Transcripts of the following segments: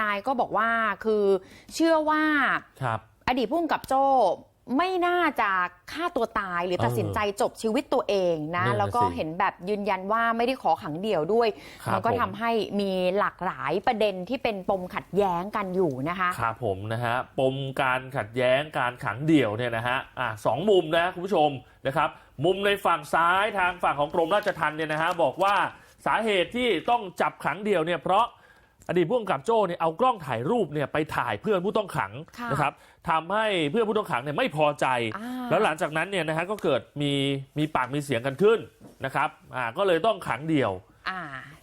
นายก็บอกว่าคือเชื่อว่าครับอดีตผู้กำกับโจ้ไม่น่าจะฆ่าตัวตายหรือเออตัดสินใจจบชีวิตตัวเองนะนั่นน่ะแล้วก็สิเห็นแบบยืนยันว่าไม่ได้ขอขังเดี่ยวด้วยครับมัก็ผมทำให้มีหลากหลายประเด็นที่เป็นปมขัดแย้งกันอยู่นะคะครับผมนะฮะปมการขัดแย้งการขังเดี่ยวเนี่ยนะฮะอะสองมุมนะคุณผู้ชมนะครับ มุมในฝั่งซ้ายทางฝั่งของกรมราชทัณฑ์เนี่ยนะฮะบอกว่าสาเหตุที่ต้องจับขังเดี่ยวเนี่ยเพราะ อดีตผู้กำกับโจ้เนี่ยเอากล้องถ่ายรูปเนี่ยไปถ่ายเพื่อนผู้ต้องขังค่ะนะครับทำให้เพื่อนผู้ต้องขังเนี่ยไม่พอใจ อ่า แล้วหลังจากนั้นเนี่ยนะฮะก็เกิดมีมีปากมีเสียงกันขึ้นนะครับอ่าก็เลยต้องขังเดี่ยว อ่า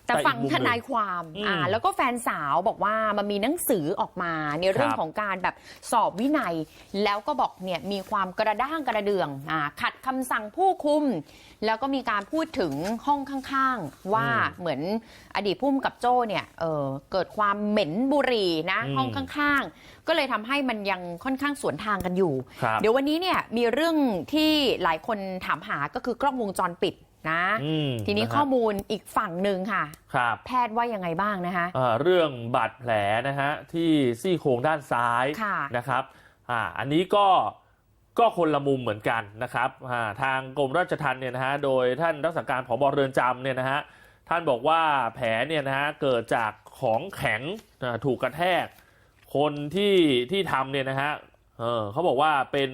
แต่แต่อีกฝั่งมุมหทนึ่งนายความอืมอ่าแล้วก็แฟนสาวบอกว่ามันมีหนังสือออกมาในเรื่องครับของการแบบสอบวินัย แล้วก็บอกเนี่ยมีความกระด้างกระเดื่องอ่าขัดคำสั่งผู้คุม แล้วก็มีการพูดถึงห้องข้างๆ ว่าอืมเหมือนอดีตผู้กำกับโจ้เนี่ยเออเกิดความเหม็นบุหรี่นะอืมห้องข้างๆ ก็เลยทำให้มันยังค่อนข้างสวนทางกันอยู่ครับเดี๋ยววันนี้เนี่ยมีเรื่องที่หลายคนถามหาก็คือกล้องวงจรปิด นะอืมทีนี้ะฮะข้อมูลอีกฝั่งหนึ่งค่ะครับแพทย์ว่ายังไงบ้างนะคะอ่าเรื่องบาดแผลนะฮะที่ซี่โครงด้านซ้ายค่ะนะครับอ่าอันนี้ก็ก็คนละมุมเหมือนกันนะครับอ่าทางกรมราชทัณฑ์เนี่ยนะฮะโดยท่านรักษาการผบเรือนจำเนี่ยนะฮะท่านบอกว่าแผลเนี่ยนะฮะเกิดจากของแข็งอ่าถูกกระแทก คนที่ที่ทำเนี่ยนะฮะเออเขาบอกว่าเป็น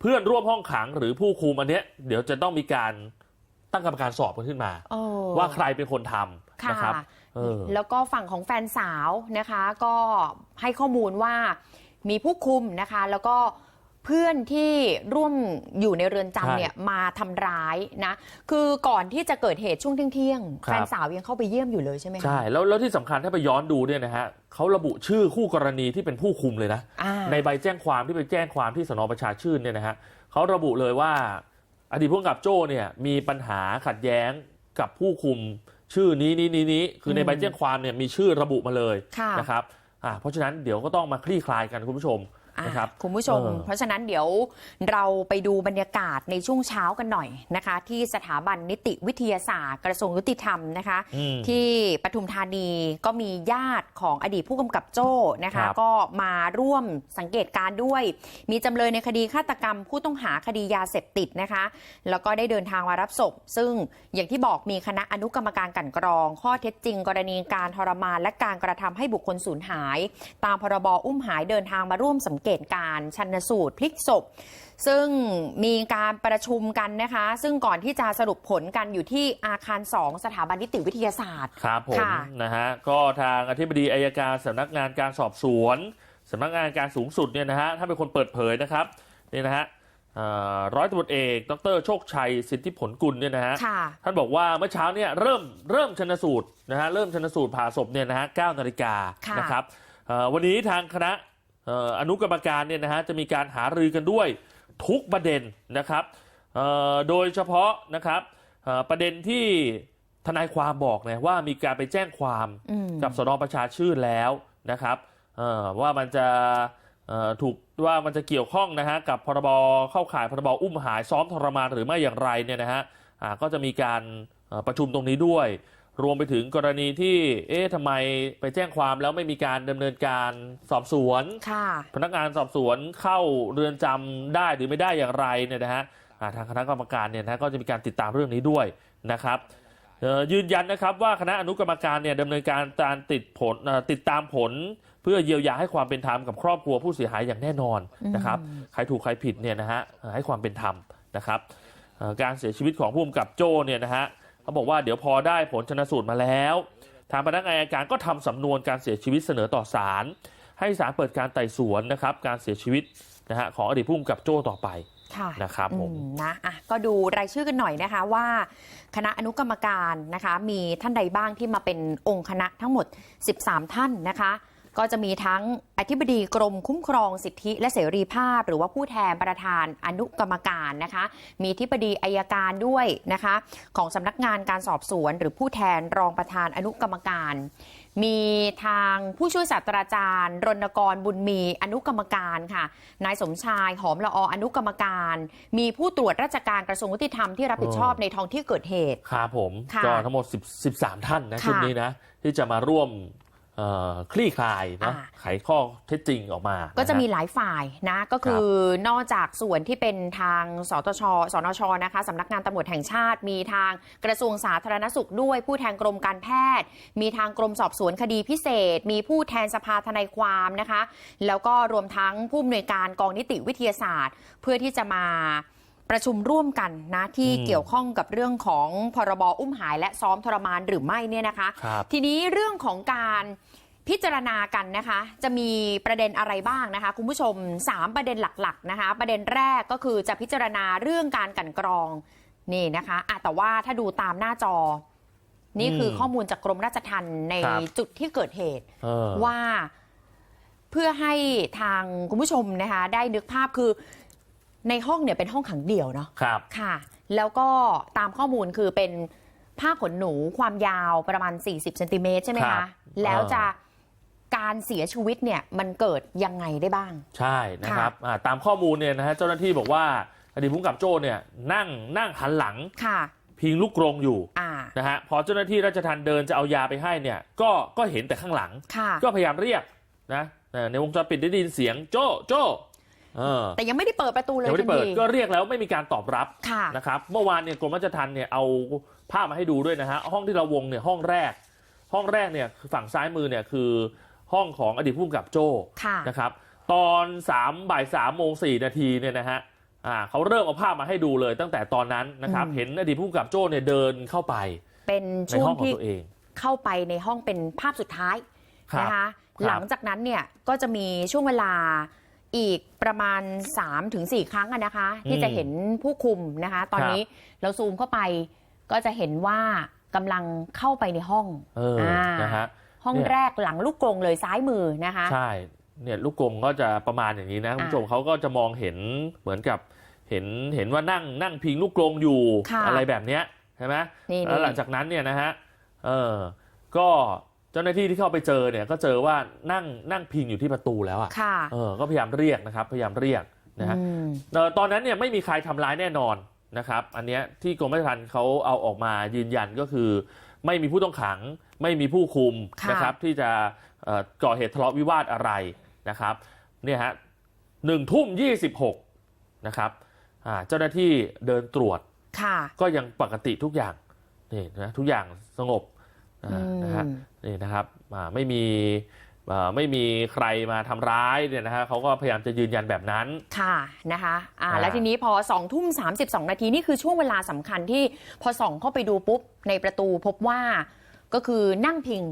เพื่อนร่วมห้องขังหรือผู้คุมอันเนี้ยเดี๋ยวจะต้องมีการ ตั้งกรรมการสอบกันขึ้นมาเออว่าใครเป็นคนทำค่ะนะครับเออแล้วก็ฝั่งของแฟนสาวนะคะ ก็ให้ข้อมูลว่ามีผู้คุมนะคะ แล้วก็เพื่อนที่ร่วมอยู่ในเรือนใช่จำเนี่ยมาทำร้ายนะ คือก่อนที่จะเกิดเหตุช่วงเที่ยงๆครับแฟนสาวยังเข้าไปเยี่ยมอยู่เลยใช่ไหมคะใช่แล้วแล้วที่สำคัญถ้าไปย้อนดูเนี่ยนะฮะเขาระบุชื่อคู่กรณีที่เป็นผู้คุมเลยนะอ่าในใบแจ้งความที่ไปแจ้งความที่สนประชาชื่นเนี่ยนะฮะเขาระบุเลยว่า อดีตผู้กำกับโจ้เนี่ยมีปัญหาขัดแย้งกับผู้คุมชื่อนี้นี้นี้นี้คือในใบแจ้งความเนี่ยมีชื่อระบุมาเลยค่ะนะครับอ่าเพราะฉะนั้นเดี๋ยวก็ต้องมาคลี่คลายกันคุณผู้ชมอะ นะครับคุณผู้ชมเออเพราะฉะนั้นเดี๋ยวเราไปดูบรรยากาศในช่วงเช้ากันหน่อยนะคะ ที่สถาบันนิติวิทยาศาสตร์ กระทรวงยุติธรรมนะคะอืมที่ปทุมธานีก็มีญาติของอดีตผู้กำกับโจ้นะครัคะบก็มาร่วมสังเกตการณ์ด้วย มีจำเลยในคดีฆาตกรรม ผู้ต้องหาคดียาเสพติดนะคะ แล้วก็ได้เดินทางมารับศพ ซึ่งอย่างที่บอกมีคณะอนุกรรมการกลันกรอง ข้อเท็จจริง กรณีการทรมานและการกระทำให้บุคคลสูญหาย ตามพรบอุ้มหายเดินทางมาร่วมสังเกตการณ์ชันสูตรพลิกศพ ซึ่งมีการประชุมกันนะคะ ซึ่งก่อนที่จะสรุปผลกันอยู่ที่อาคาร 2 สถาบันนิติวิทยาศาสตร์ครับผมค่ะนะฮะก็ทางอธิบดีอายการสำนักงานการสอบสวนสำนักงานการสูงสุดเนี่ยนะฮะถ้านเป็นคนเปิดเผยนะครับนี่นะฮะเอ่อร้อยตำรวจเอก ดรโชคชัย สิทธิผลกุลเนี่ยนะฮะค่ะท่านบอกว่าเมื่อเช้าเนี่ยเริ่มเริ่มชนสูตรนะฮะเริ่มชนสูตรผ่าศพเนี่ยนะฮะ9นาฬิกาค่ะนะครับเอ่อวันนี้ทางคณะเอ่ออนุกรรมการเนี่ยนะฮะจะมีการหารือกันด้วยทุกประเด็นนะครับเอ่อโดยเฉพาะนะครับเอ่อประเด็นที่ทนายความบอกเนี่ยว่ามีการไปแจ้งความอืมกับสนประชาชื่นแล้วนะครับเอ่อว่ามันจะเอ่อถูกว่ามันจะเกี่ยวข้องนะฮะกับพรบเข้าข่ายพรบอุ้มหายซ้อมทรมานหรือไม่อย่างไรเนี่ยนะฮะอ่าก็จะมีการเอ่อประชุมตรงนี้ด้วย รวมไปถึงกรณีที่ เอ๊ะทำไมไปแจ้งความแล้วไม่มีการดำเนินการสอบสวน ค่ะพนักงานสอบสวนเข้าเรือนจำได้หรือไม่ได้อย่างไรเนี่ยนะฮะอ่าทางคณะกรรมการเนี่ยนะก็จะมีการติดตามเรื่องนี้ด้วยนะครับเอ่อยืนยันนะครับว่าคณะอนุกรรมการเนี่ยดำเนินการการติดผลเอ่อติดตามผล เพื่อเยียวยาให้ความเป็นธรรมกับครอบครัวผู้เสียหายอย่างแน่นอนนะครับ ใครถูกใครผิดเนี่ยนะฮะเอ่อให้ความเป็นธรรมนะครับเอ่อการเสียชีวิตของผู้กำกับโจ้เนี่ยนะฮะ เขาบอกว่าเดี๋ยวพอได้ผลชนสูตรมาแล้ว ทางพนักงานอัยการก็ทำสำนวนการเสียชีวิตเสนอต่อศาลให้ศาลเปิดการไต่สวนนะครับการเสียชีวิตนะฮะของอดีตผู้กำกับโจ้ต่อไปค่ะนะครับผมอืนะอะก็ดูรายชื่อกันหน่อยนะคะว่า คณะอนุกรรมการนะคะ มีท่านใดบ้างที่มาเป็นองค์คณะทั้งหมด 13 ท่านนะคะ ก็จะมีทั้งอธิบดีกรมคุ้มครองสิทธิและเสรีภาพ หรือว่าผู้แทนประธานอนุกรรมการนะคะ มีอธิบดีอายการด้วยนะคะ ของสำนักงานการสอบสวน หรือผู้แทนรองประธานอนุกรรมการ มีทางผู้ช่วยศาสตราจารย์ รณกรบุญมีอนุกรรมการค่ะ นายสมชายหอมละออนุกรรมการ มีผู้ตรวจราชการกระทรวงยุติธรรมที่รับผิดชอบในท้องที่เกิดเหตุครับผมค่ะก็ทั้งหมด10 13 ท่านนะค่ะชุดนี้นะที่จะมาร่วมเอ่อ คลี่คลายเนาะอ่าไขข้อเท็จจริงออกมา ก็จะนฮมีหลายฝ่ายนะก็คือนอกจากส่วนที่เป็นทางสตชสนชนะคะสำนักงานตำรวจแห่งชาติ มีทางกระทรวงสาธารณสุขด้วย ผู้แทนกรมการแพทย์ มีทางกรมสอบสวนคดีพิเศษ มีผู้แทนสภาทนายความนะคะ แล้วก็รวมทั้งผู้อำนวยการกองนิติวิทยาศาสตร์ เพื่อที่จะมา ประชุมร่วมกันนะที่อืมเกี่ยวข้องกับเรื่องของพรบอุ้มหายและซ้อมทรมานหรือไม่เนี่ยนะคะครับทีนี้เรื่องของการพิจารณากันนะคะ จะมีประเด็นอะไรบ้างนะคะ คุณผู้ชม 3 ประเด็นหลักๆนะคะ ประเด็นแรกก็คือจะพิจารณาเรื่องการกลันกรองนี่นะคะอะแต่ว่าถ้าดูตามหน้าจอ นี่คือข้อมูลจากกรมราชทัณฑ์ในครับจุดที่เกิดเหตุเออว่าเพื่อให้ทางคุณผู้ชมนะคะ ได้นึกภาพคือ ในห้องเนี่ยเป็นห้องขังเดี่ยวเนาะครับ ค่ะ แล้วก็ตามข้อมูลคือเป็นผ้าขนหนูความยาวประมาณ 40เซนติเมตรใช่ไหมครัคะบ แล้วเออจะการเสียชีวิตเนี่ยมันเกิดยังไงได้บ้าง ใช่นะครับอ่าตามข้อมูลเนี่ยนะฮะเจ้าหน้าที่บอกว่าอดีตผู้กำกับโจ้เนี่ยนั่งนั่งหันหลังค่ะ พิงลูกกรงอยู่อ่า นะฮะพอเจ้าหน้าที่ราชทัณฑ์เดินจะเอายาไปให้เนี่ยก็ก็เห็นแต่ข้างหลัง ค่ะ ก็พยายามเรียกนะเออในวงจรปิดได้ยินเสียงโจ้โจ้เออ แต่ยังไม่ได้เปิดประตูเลยยังไม่ได้ทันเปิดทีก็เรียกแล้วไม่มีการตอบรับค่ะนะครับเมื่อวานเนี่ยกรมราชทัณฑ์เนี่ยเอาภาพมาให้ดูด้วยนะฮะห้องที่เราวงเนี่ยห้องแรก ห้องแรกเนี่ยคือฝั่งซ้ายมือเนี่ยคือห้องของอดีตผู้กำกับโจ้ค่ะนะครับตอน3บ่ายสามโมงสี่นาทีเนี่ยนะฮะอ่าเขาเริ่มเอาภาพมาให้ดูเลยตั้งแต่ตอนนั้นนะครับอืมเห็นอดีตผู้กำกับโจ้เนี่ยเดินเข้าไป เป็นในช่วห้งองของที่ตัวเองเข้าไปในห้องเป็นภาพสุดท้ายครับนะคะครับหลังจากนั้นเนี่ยก็จะมีช่วงเวลา อีกประมาณ 3-4 ครั้งอะนะคะ ที่จะเห็นผู้คุมนะคะ ตอนนี้เราซูมเข้าไปก็จะเห็นว่ากำลังเข้าไปในห้องเอออานะฮะห้องเนี่ยแรกหลังลูกกรงเลยซ้ายมือนะคะ ใช่เนี่ยลูกกรงก็จะประมาณอย่างนี้นะคุณผู้ชมเขาก็จะมองเห็นเหมือนกับเห็นเห็นว่านั่งนั่งพิงลูกกรงอยู่ค่ะอะไรแบบเนี้ยใช่ไหมนี่แล้วหลังนี่จากนั้นเนี่ยนะฮะเออก็ เจ้าหน้าที่ที่เข้าไปเจอเนี่ยก็เจอว่านั่งนั่งพิงอยู่ที่ประตูแล้วอะค่ะ เออก็พยายามเรียกนะครับพยายามเรียกนะฮะอืม เอ่อตอนนั้นเนี่ยไม่มีใครทำร้ายแน่นอนนะครับ อันเนี้ยที่กรมราชทัณฑ์เขาเอาออกมายืนยันก็คือ ไม่มีผู้ต้องขัง ไม่มีผู้คุมค่ะ นะครับที่จะเอ่อก่อเหตุทะเลาะวิวาทอะไรนะครับเนี่ยฮะหนึ่งทุ่มยี่สิบหกนะครับอ่าเจ้าหน้าที่เดินตรวจ ค่ะ ก็ยังปกติทุกอย่างนี่นะทุกอย่างสงบอ่าอืม นะฮะนี่นะครับอ่าไม่มีอ่าไม่มีใครมาทำร้ายเนี่ยนะฮะเขาก็พยายามจะยืนยันแบบนั้น ค่ะนะคะอ่าอ่าแล้วทีนี้พอ2องทุ่ม32นาทีนี่คือช่วงเวลาสำคัญที่พอส่องเข้าไปดูปุ๊บในประตูพบว่าก็คือนั่งพิง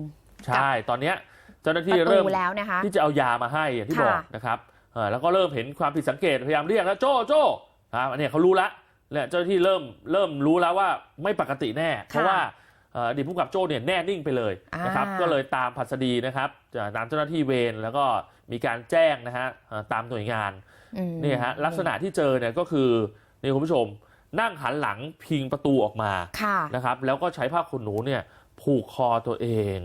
ใช่ ตอนเนี้ยเจ้าหน้าปที่ระตูเริ่มแล้วนะคะที่จะเอายามาให้อย่างที่ค่ะบอกนะครับเอ่อแล้วก็เริ่มเห็นความผิดสังเกตพยายามเรียกแล้วโจ้โจ้ครับอันเนี้ยเขารู้ละเนี่ยเจ้าหน้าที่เริ่มเริ่มรู้แล้วว่าไม่ปกติแน่ เพราะว่าเอ่ออดีตผู้กำกับโจ้เนี่ยแน่นิ่งไปเลยนะครับอ่าก็เลยตามผัสดีนะครับจะตามเจ้าหน้าที่เวรแล้วก็มีการแจ้งนะฮะเอ่อตามหน่วยงานอืมนี่ฮะลักษณะที่เจอเนี่ยก็คือนี่คุณผู้ชมนั่งหันหลังพิงประตูออกมาค่ะนะครับ แล้วก็ใช้ผ้าขนหนูเนี่ยผูกคอตัวเอง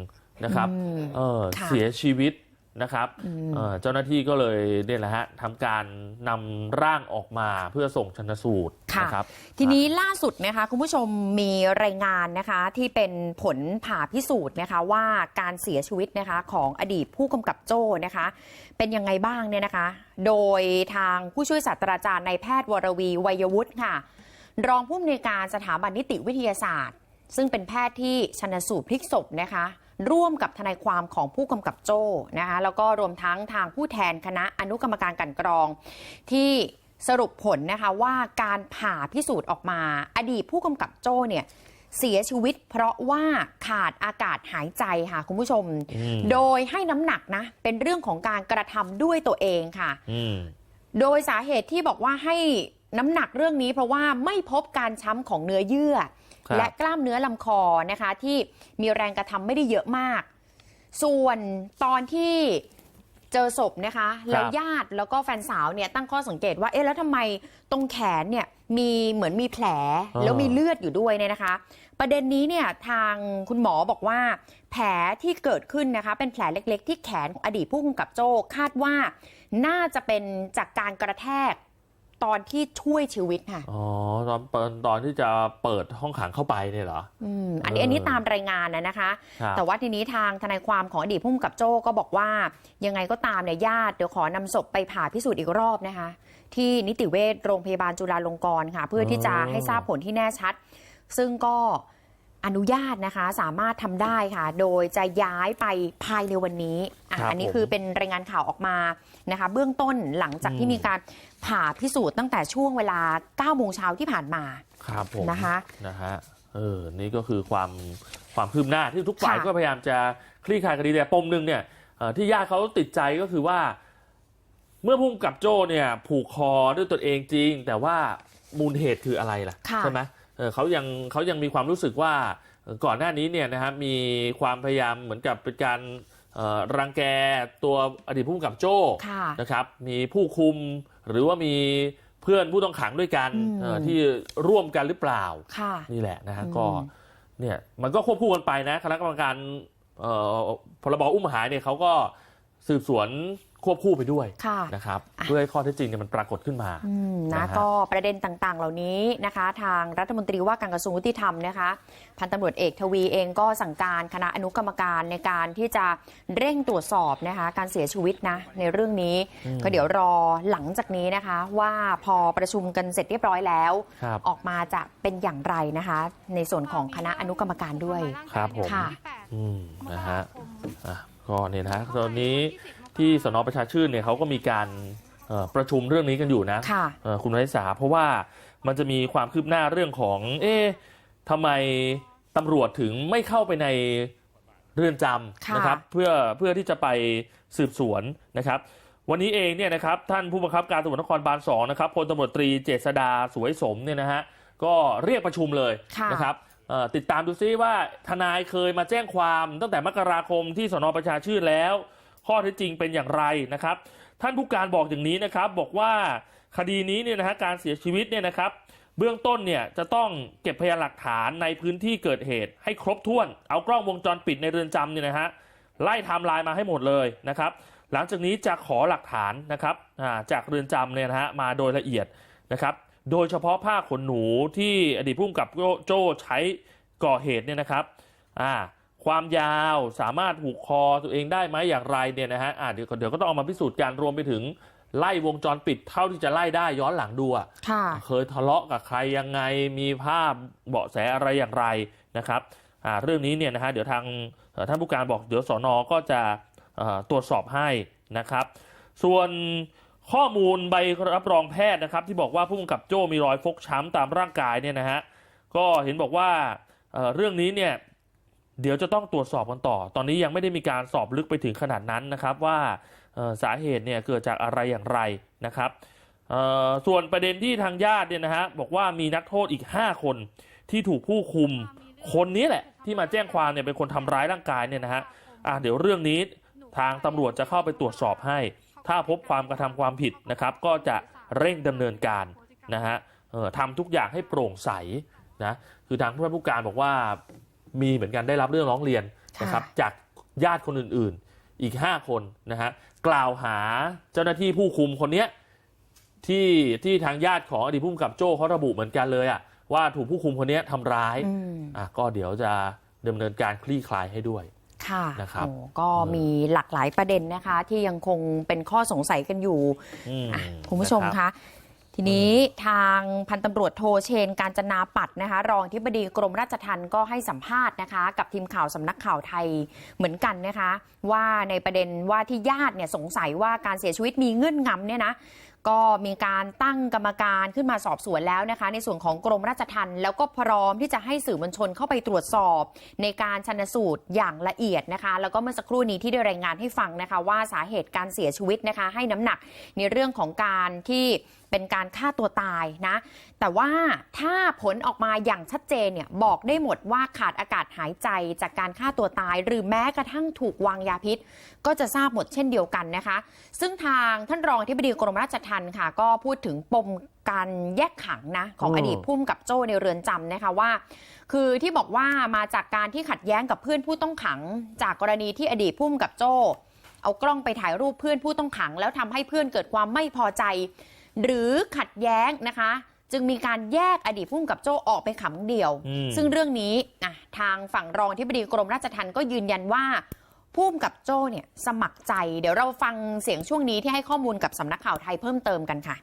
นะครับอืมเออค่ะเสียชีวิต นะครับอืมเอ่อเจ้าหน้าที่ก็เลยเนี่ยแหละฮะทำการนำร่างออกมาเพื่อส่งชนสูตรค่ะนะครับ ทีนี้ล่าสุดนะคะคุณผู้ชมมีรายงานนะคะที่เป็นผลผ่าพิสูจน์นะคะว่าการเสียชีวิตนะคะของอดีตผู้กำกับโจ้นะคะ เป็นยังไงบ้างเนี่ยนะคะ โดยทางผู้ช่วยศาสตราจารย์นายแพทย์วรวีวัยวุฒิค่ะ รองผู้อำนวยการสถาบันนิติวิทยาศาสตร์ ซึ่งเป็นแพทย์ที่ชนสูตรพลิกศพนะคะ ร่วมกับทนายความของผู้กำกับโจ้นะคะแล้วก็รวมทั้งทางผู้แทนคณะอนุกรรมการกลันกรอง ที่สรุปผลนะคะว่าการผ่าพิสูจน์ออกมา อดีตผู้กำกับโจ้เนี่ยเสียชีวิตเพราะว่าขาดอากาศหายใจค่ะคุณผู้ชมอืมโดยให้น้ำหนักนะ เป็นเรื่องของการกระทำด้วยตัวเองค่ะอืมโดยสาเหตุที่บอกว่าให้น้ำหนักเรื่องนี้เพราะว่าไม่พบการช้ำของเนื้อเยื่อครับ และกล้ามเนื้อลำคอนะคะที่มีแรงกระทำไม่ได้เยอะมาก ส่วนตอนที่เจอศพนะคะแล้วญาติแล้วก็แฟนสาวเนี่ยตั้งข้อสังเกตว่าเอ๊ะแล้วทำไมตรงแขนเนี่ยมีเหมือนมีแผลอ๋อแล้วมีเลือดอยู่ด้วยเนี่ยนะคะ ประเด็นนี้เนี่ยทางคุณหมอบอกว่า แผลที่เกิดขึ้นนะคะ เป็นแผลเล็ก ๆ ที่แขนของอดีตผู้กำกับโจ้คาดว่า น่าจะเป็นจากการกระแทก ตอนที่ช่วยชีวิตค่ะ อ๋อ ตอนเปิดตอนที่จะเปิดห้องขังเข้าไปเนี่ยเหรอ อืม อันนี้เอออัอันนี้ตามรายงานนะนะคะครับแต่ว่าทีนี้ทางทนายความของอดีตผู้กำกับโจ้ก็บอกว่า ยังไงก็ตามเนี่ยญาติเดี๋ยวขอนำศพไปผ่าพิสูจน์อีกรอบนะคะ ที่นิติเวชโรงพยาบาลจุฬาลงกรณ์ค่ะ เพื่อที่จะให้ทราบผลที่แน่ชัด ซึ่งก็ อนุญาตนะคะ สามารถทำได้ค่ะ โดยจะย้ายไปภายในวันนี้อะครับอันนี้ผม คือเป็นรายงานข่าวออกมานะคะ เบื้องต้นหลังจากอืที่มมีการผ่าพิสูจน์ตั้งแต่ช่วงเวลา9โมงเช้าที่ผ่านมา ครับผมนะคะ นะฮะเออนี่ก็คือความความคืบหน้าที่ทุกฝ่ายค่ะก็พยายามจะคลี่คลายคดีแต่ปมหนึ่งเนี่ยเอ่อที่ญาติเขาติดใจก็คือว่า เมื่อพุ่มกับโจ้เนี่ย ผูกคอด้วยตนเองจริง แต่ว่ามูลเหตุคืออะไรล่ะ ค่ะ ใช่ไหม เออเขายังเขายังมีความรู้สึกว่าเอ่อก่อนหน้านี้เนี่ยนะฮะมีความพยายามเหมือนกับเป็นการเอ่อรังแกตัวอดีตผู้กำกับโจ้ค่ะนะครับ มีผู้คุมหรือว่ามีเพื่อนผู้ต้องขังด้วยกันอืมเอ่อที่ร่วมกันหรือเปล่าค่ะนี่แหละนะฮะอืมก็เนี่ยมันก็ควบคู่กันไปนะคณะกรรมการเอ่อพรบอุ้มหายเนี่ยเขาก็ สืบสวนควบคู่ไปด้วยค่ะนะครับอะเพื่อให้ข้อเท็จจริงเนี่ยมันปรากฏขึ้นมาอืมนะนะฮะก็ประเด็นต่างๆ เหล่านี้นะคะ ทางรัฐมนตรีว่าการกระทรวงยุติธรรมนะคะ พันตำรวจเอกทวีเองก็สั่งการคณะอนุกรรมการในการที่จะเร่งตรวจสอบนะคะ การเสียชีวิตนะในเรื่องนี้ ก็เดี๋ยวรอหลังจากนี้นะคะ ว่าพอประชุมกันเสร็จเรียบร้อยแล้วครับออกมาจะเป็นอย่างไรนะคะ ในส่วนของคณะอนุกรรมการด้วยครับผมค่ะอืมนะฮะอะ ก็เนี่ยนะตอนนี้ที่สนประชาชื่นเนี่ยเขาก็มีการเอ่อประชุมเรื่องนี้กันอยู่นะค่ะเอ่อคุณนัทสาเพราะว่ามันจะมีความคืบหน้าเรื่องของเอ๊ะทำไมตำรวจถึงไม่เข้าไปในเรือนจำค่ะนะครับเพื่อเพื่อที่จะไปสืบสวนนะครับวันนี้เองเนี่ยนะครับท่านผู้บังคับการตำรวจนครบาลสองนะครับพลตำรวจตรีเจษดาสวยสมเนี่ยนะฮะก็เรียกประชุมเลยค่ะนะครับเอ่อ ติดตามดูซิว่าทนายเคยมาแจ้งความตั้งแต่มกราคมที่สนประชาชื่นแล้ว ข้อเท็จจริงเป็นอย่างไรนะครับ ท่านผู้การบอกอย่างนี้นะครับ บอกว่าคดีนี้เนี่ยนะฮะการเสียชีวิตเนี่ยนะครับ เบื้องต้นเนี่ยจะต้องเก็บพยานหลักฐานในพื้นที่เกิดเหตุ ให้ครบถ้วน เอากล้องวงจรปิดในเรือนจำเนี่ยนะฮะไล่ไทม์ไลน์มาให้หมดเลยนะครับ หลังจากนี้จะขอหลักฐานนะครับจากเรือนจำเนี่ยนะฮะมาโดยละเอียดนะครับ โดยเฉพาะผ้าขนหนูที่อดีตผู้กำกับโจ้ใช้ก่อเหตุเนี่ยนะครับอ่าความยาวสามารถผูกคอตัวเองได้ไหมอย่างไรเนี่ยนะฮะอ่าเดี๋ยวเดี๋ยวก็ต้องเอามาพิสูจน์กันรวมไปถึงไล่วงจรปิดเท่าที่จะไล่ได้ย้อนหลังดูอะค่ะเคยทะเลาะกับใครยังไงมีภาพเบาะแสอะไรอย่างไรนะครับอ่าเรื่องนี้เนี่ยนะฮะเดี๋ยวทางเอ่อท่านผู้การบอกเดี๋ยวสอนอก็จะเอ่อตรวจสอบให้นะครับ ส่วน ข้อมูลใบรับรองแพทย์นะครับ ที่บอกว่าผู้กำกับโจ้มีรอยฟกช้ำตามร่างกายเนี่ยนะฮะก็เห็นบอกว่าเเรื่องนี้เนี่ยเดี๋ยวจะต้องตรวจสอบกันต่อ ตอนนี้ยังไม่ได้มีการสอบลึกไปถึงขนาดนั้นนะครับว่าสาเหตุเนี่ยเกิดจากอะไรอย่างไรนะครับส่วนประเด็นที่ทางญาติเนี่ยนะฮะบอกว่ามีนักโทษอีก 5 คนที่ถูกผู้คุมคนนี้แหละ ที่มาแจ้งความเนี่ยเป็นคนทำร้ายร่างกายเนี่ยนะฮะะเดี๋ยวเรื่องนี้ทางตำรวจจะเข้าไปตรวจสอบให้ ถ้าพบความกระทำความผิดนะครับ ก็จะเร่งดำเนินการนะฮะเอ่อทำทุกอย่างให้โปร่งใสนะคือทางผู้การบอกว่ามีเหมือนกันได้รับเรื่องร้องเรียนนะครับจากญาติคนอื่นๆ อีก 5 คนนะฮะกล่าวหาเจ้าหน้าที่ผู้คุมคนเนี้ยที่ที่ทางญาติของอดีตผู้กำกับโจ้เขาระบุเหมือนกันเลยอะว่าถูกผู้คุมคนนี้ทำร้ายอืมอะก็เดี๋ยวจะดำเนินการคลี่คลายให้ด้วย ค่ะนะครับโอ้ก็มีหลากหลายประเด็นนะคะ ที่ยังคงเป็นข้อสงสัยกันอยู่อืมอะคุณผู้ชมนะรับ คะ ทีนี้ทางพันตำรวจโทเชน การจนาปัดนะคะ รองที่บดีกรมราชทัณฑ์ก็ให้สัมภาษณ์นะคะ กับทีมข่าวสำนักข่าวไทยเหมือนกันนะคะ ว่าในประเด็นว่าที่ญาติเนี่ยสงสัยว่าการเสียชีวิตมีเงื่อนงำเนี่ยนะ ก็มีการตั้งกรรมการขึ้นมาสอบสวนแล้วนะคะ ในส่วนของกรมราชทัณฑ์แล้วก็พร้อมที่จะให้สื่อมวลชนเข้าไปตรวจสอบ ในการชันสูตรอย่างละเอียดนะคะ แล้วก็เมื่อสักครู่นี้ที่ได้รายงานให้ฟังนะคะ ว่าสาเหตุการเสียชีวิตนะคะ ให้น้ำหนักในเรื่องของการที่เป็นการฆ่าตัวตายนะ แต่ว่าถ้าผลออกมาอย่างชัดเจนเนี่ยบอกได้หมดว่าขาดอากาศหายใจจากการฆ่าตัวตาย หรือแม้กระทั่งถูกวางยาพิษ ก็จะทราบหมดเช่นเดียวกันนะคะ ซึ่งทางท่านรองที่บดีกรมราชทัณฑ์ค่ะ ก็พูดถึงปมการแยกขังนะของอืมอดีตผู้กำกับโจ้ในเรือนจำนะคะว่า คือที่บอกว่ามาจากการที่ขัดแย้งกับเพื่อนผู้ต้องขัง จากกรณีที่อดีตผู้กำกับโจ้เอากล้องไปถ่ายรูปเพื่อนผู้ต้องขัง แล้วทำให้เพื่อนเกิดความไม่พอใจ หรือขัดแย้งนะคะ จึงมีการแยกอดีตผู้กำกับโจ้ออกไปขังเดียว อืม ซึ่งเรื่องนี้อะทางฝั่งรองที่บดีกรมราชทัณฑ์ก็ยืนยันว่าผู้กำกับโจ้เนี่ยสมัครใจ เดี๋ยวเราฟังเสียงช่วงนี้ที่ให้ข้อมูลกับสำนักข่าวไทยเพิ่มเติมกันค่ะ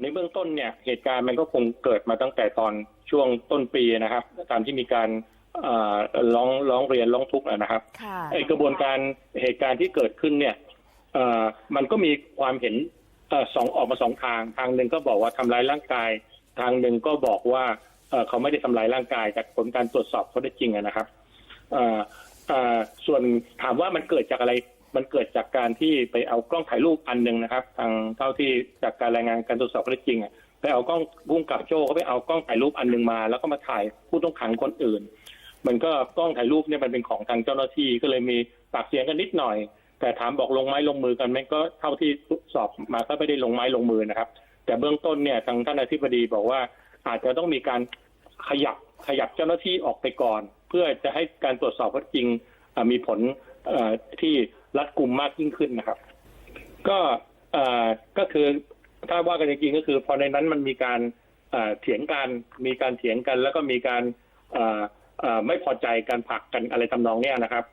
ในเบื้องต้นเนี่ยเหตุการณ์มันก็คงเกิดมาตั้งแต่ตอนช่วงต้นปีนะครับ ตามที่มีการเอ่อร้องร้องเรียนร้องทุกข์นะครับค่ะ ไอกระบวนการเหตุการณ์ที่เกิดขึ้นเนี่ยเอ่อ มันก็มีความเห็นอสองออกมาสองทางทางหนึ่งก็บอกว่าทำร้ายร่างกาย ทางหนึ่งก็บอกว่าเขาไม่ได้ทำร้ายร่างกายจากผลการตรวจสอบเขาได้จริงนะครับส่วนถามว่ามันเกิดจากอะไรมันเกิดจากการที่ไปเอากล้องถ่ายรูปอันหนึ่งนะครับ ทางเท่าที่จากการรายงานการตรวจสอบข้อเท็จริงไปเอากล้องพุ่งกับโจ้เขาไปเอากล้องถ่ายรูปอันหนึ่งมา แล้วก็มาถ่ายผู้ต้องขังคนอื่น มันก็กล้องถ่ายรูปเนี่ยมันเป็นของทางเจ้าหน้าที่ก็เลยมีปากเสียงกันนิดหน่อย แต่ถามบอกลงไม้ลงมือกันไหมก็เท่าที่สอบมาก็ไม่ได้ลงไม้ลงมือนะครับ แต่เบื้องต้นเนี่ยทางท่านอธิบดีบอกว่าอาจจะต้องมีการขยับขยับเจ้าหน้าที่ออกไปก่อน เพื่อจะให้การตรวจสอบข้อจริงมีผลที่รัดกุมมากยิ่งขึ้นนะครับ ก็ก็คือถ้าว่ากันจริงก็คือพอในนั้นมันมีการเถียงกันมีการเถียงกัน แล้วก็มีการไม่พอใจการผลักกันอะไรทำนองเนี้ยนะครับ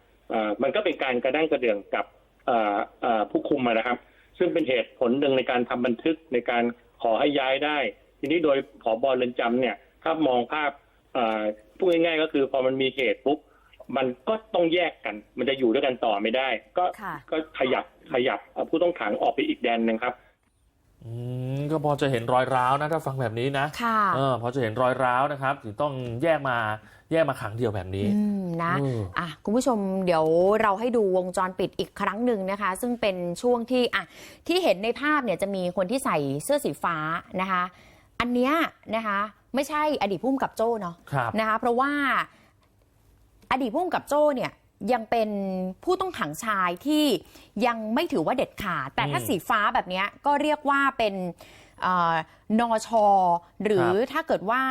มันก็เป็นการกระด้างกระเดื่องกับเอ่อเอ่อผู้คุมอะนะครับ ซึ่งเป็นเหตุผลหนึ่งในการทำบันทึกในการขอให้ย้ายได้ ทีนี้โดยผอบอเรือนจำเนี่ยถ้ามองภาพเอ่อพูดง่ายๆ ก็คือพอมันมีเหตุปุ๊บมันก็ต้องแยกกัน มันจะอยู่ด้วยกันต่อไม่ได้ ก็ค่ะก็ขยับขยับเอาผู้ต้องขังออกไปอีกแดนหนึ่งครับ อืมก็พอจะเห็นรอยร้าวนะถ้าฟังแบบนี้นะค่ะ เออพอจะเห็นรอยร้าวนะครับถึงต้องแยกมาแยกมาขังเดียวแบบนี้ อืมนะเอออะคุณผู้ชมเดี๋ยวเราให้ดูวงจรปิดอีกครั้งหนึ่งนะคะ ซึ่งเป็นช่วงที่อะที่เห็นในภาพเนี่ยจะมีคนที่ใส่เสื้อสีฟ้านะคะ อันเนี้ยนะคะไม่ใช่อดีตผู้กำกับโจ้เนาะครับ นะคะเพราะว่าอดีตผู้กำกับโจ้เนี่ย ยังเป็นผู้ต้องขังชายที่ยังไม่ถือว่าเด็ดขาด แต่ถ้าอืมสีฟ้าแบบเนี้ยก็เรียกว่าเป็นเอ่อนอชอหรือถ้าเกิดว่า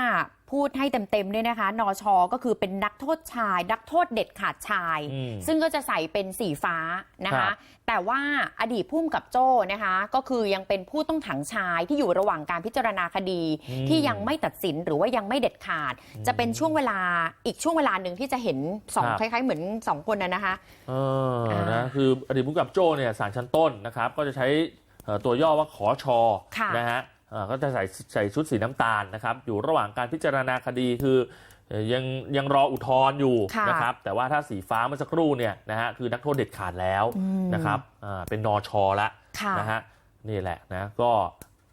พูดให้เต็มๆเนี่ยนะคะนอชอก็คือเป็นนักโทษชาย นักโทษเด็ดขาดชาย อืมซึ่งก็จะใส่เป็นสีฟ้านะครัคะ บ แต่ว่าอดีตผู้กำกับโจ้นะคะ ก็คือยังเป็นผู้ต้องขังชายที่อยู่ระหว่างการพิจารณาคดี อืม ที่ยังไม่ตัดสินหรือว่ายังไม่เด็ดขาด จะเป็นช่วงเวลาอีกช่วงเวลาหนึ่งที่จะเห็นสองครับคล้าย ๆ เหมือนสองคนนะนะคะ เอออ่านนะคืออดีตผู้กำกับโจ้เนี่ยศาลชั้นต้นนะครับ ก็จะใช้เอ่อตัวย่อว่าขอชอค่ะ นะฮะเอ่อ ก็จะใส่ใส่ชุดสีน้ำตาลนะครับ อยู่ระหว่างการพิจารณาคดีคือเอ่อยังยังรออุทธรณ์อยู่ค่ะนะครับ แต่ว่าถ้าสีฟ้าเมื่อสักครู่เนี่ยนะฮะคือนักโทษเด็ดขาดแล้วอืมนะครับอ่าเป็นนอชอละค่ะนะฮะนี่แหละนะก็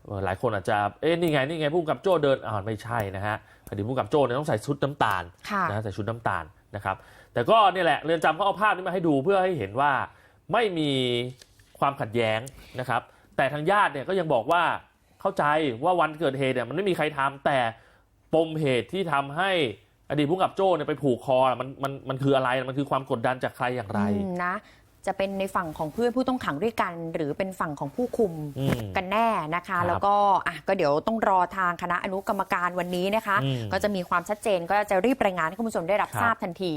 เอ่อหลายคนอาจจะเอ๊ะนี่ไงนี่ไงผู้กำกับโจ้เดินอ่าไม่ใช่นะฮะอดีตผู้กำกับโจ้เนี่ยต้องใส่ชุดน้ำตาลค่ะนะใส่ชุดน้ำตาลนะครับ แต่ก็เนี่ยแหละเรือนจำเขาเอาภาพนี้มาให้ดูเพื่อให้เห็นว่าไม่มีความขัดแย้งนะครับ แต่ทางญาติเนี่ยก็ยังบอกว่า เข้าใจว่าวันเกิดเหตุเนี่ยมันไม่มีใครทำแต่ปมเหตุที่ทำให้อดีตผู้กำกับโจ้เนี่ยไปผูกคอมันมันมันคืออะไรมันคือความกดดันจากใครอย่างไรอืมนะจะเป็นในฝั่งของเพื่อนผู้ต้องขังด้วยกัน หรือเป็นฝั่งของผู้คุมอืมกันแน่นะคะครับแล้วก็อะก็เดี๋ยวต้องรอทางคณะอนุกรรมการวันนี้นะคะอืมก็จะมีความชัดเจนก็จะรีบรายงานให้คุณผู้ชมได้รับครับทราบทันที